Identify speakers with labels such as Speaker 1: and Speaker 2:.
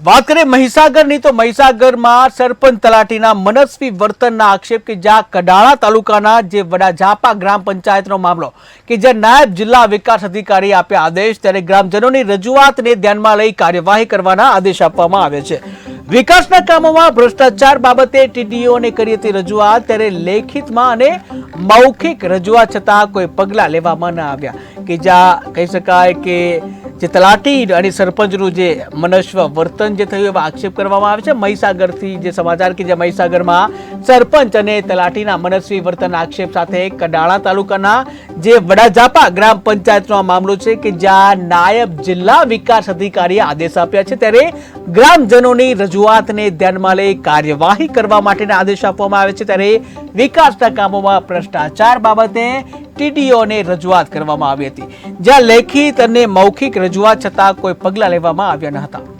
Speaker 1: વાત કરીએ મહીસાગરની, તો મહીસાગરમાં સરપંચ તલાટીના મનસ્વી વર્તનના આક્ષેપ કે જ્યાં કડાળા તાલુકાના જે વડા ઝાપા ગ્રામ પંચાયતનો મામલો, કે જ્યાં નાયબ જિલ્લા વિકાસ અધિકારી આપ્યા આદેશ, ત્યારે ગ્રામજનોની રજૂઆતને ધ્યાનમાં લઈ કાર્યવાહી કરવાના આદેશ આપવામાં આવે છે. વિકાસના કામોમાં ભ્રષ્ટાચાર બાબતે ટીડીઓને કરી હતી રજૂઆત, ત્યારે લેખિતમાં અને મૌખિક રજૂઆત છતાં કોઈ પગલાં લેવામાં ન આવ્યા. કે જ્યાં કહી શકાય કે જે તલાટી અને સરપંચનું જે મનસ્વ વર્તન જે થયું એવા આક્ષેપ કરવામાં આવે છે. મહીસાગરથી જે સમાચાર કે જે મહીસાગરમાં સરપંચ અને તલાટીના મનસ્વી વર્તન આક્ષેપ સાથે કડાળા તાલુકાના જે વડાજાપા ગ્રામ પંચાયતનો આ મામલો છે કે જ્યાં નાયબ જિલ્લા વિકાસ અધિકારીએ આદેશ આપ્યા છે. ત્યારે ગ્રામજનોની રજૂઆતને ધ્યાનમાં લઈ કાર્યવાહી કરવા માટેના આદેશ આપવામાં આવે છે. ત્યારે વિકાસના કામોમાં ભ્રષ્ટાચાર બાબતે ટીડીઓને રજૂઆત કરવામાં આવી હતી. જ્યાં લેખિત અને મૌખિક રજૂઆત છતાં કોઈ પગલાં લેવામાં આવ્યા ન હતા.